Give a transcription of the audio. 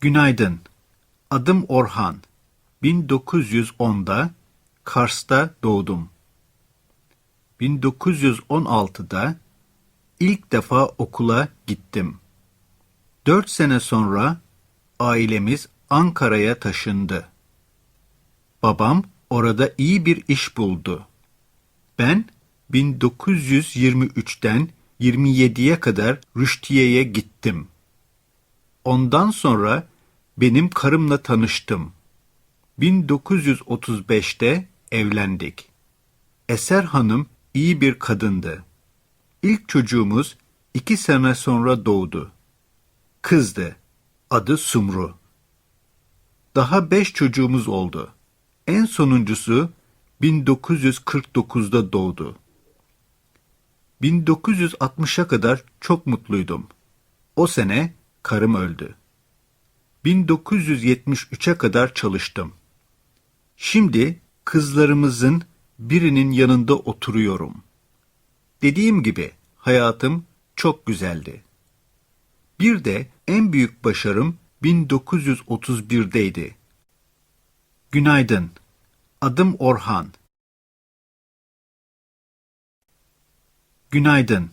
Günaydın. Adım Orhan. 1910'da Kars'ta doğdum. 1916'da ilk defa okula gittim. Dört sene sonra ailemiz Ankara'ya taşındı. Babam orada iyi bir iş buldu. Ben 1923'ten 27'ye kadar Rüştiye'ye gittim. Ondan sonra benim karımla tanıştım. 1935'te evlendik. Eser Hanım iyi bir kadındı. İlk çocuğumuz iki sene sonra doğdu. Kızdı. Adı Sumru. Daha beş çocuğumuz oldu. En sonuncusu 1949'da doğdu. 1960'a kadar çok mutluydum. O sene karım öldü. 1973'e kadar çalıştım. Şimdi kızlarımızın birinin yanında oturuyorum. Dediğim gibi hayatım çok güzeldi. Bir de en büyük başarım 1931'deydi. Günaydın. Adım Orhan. Günaydın.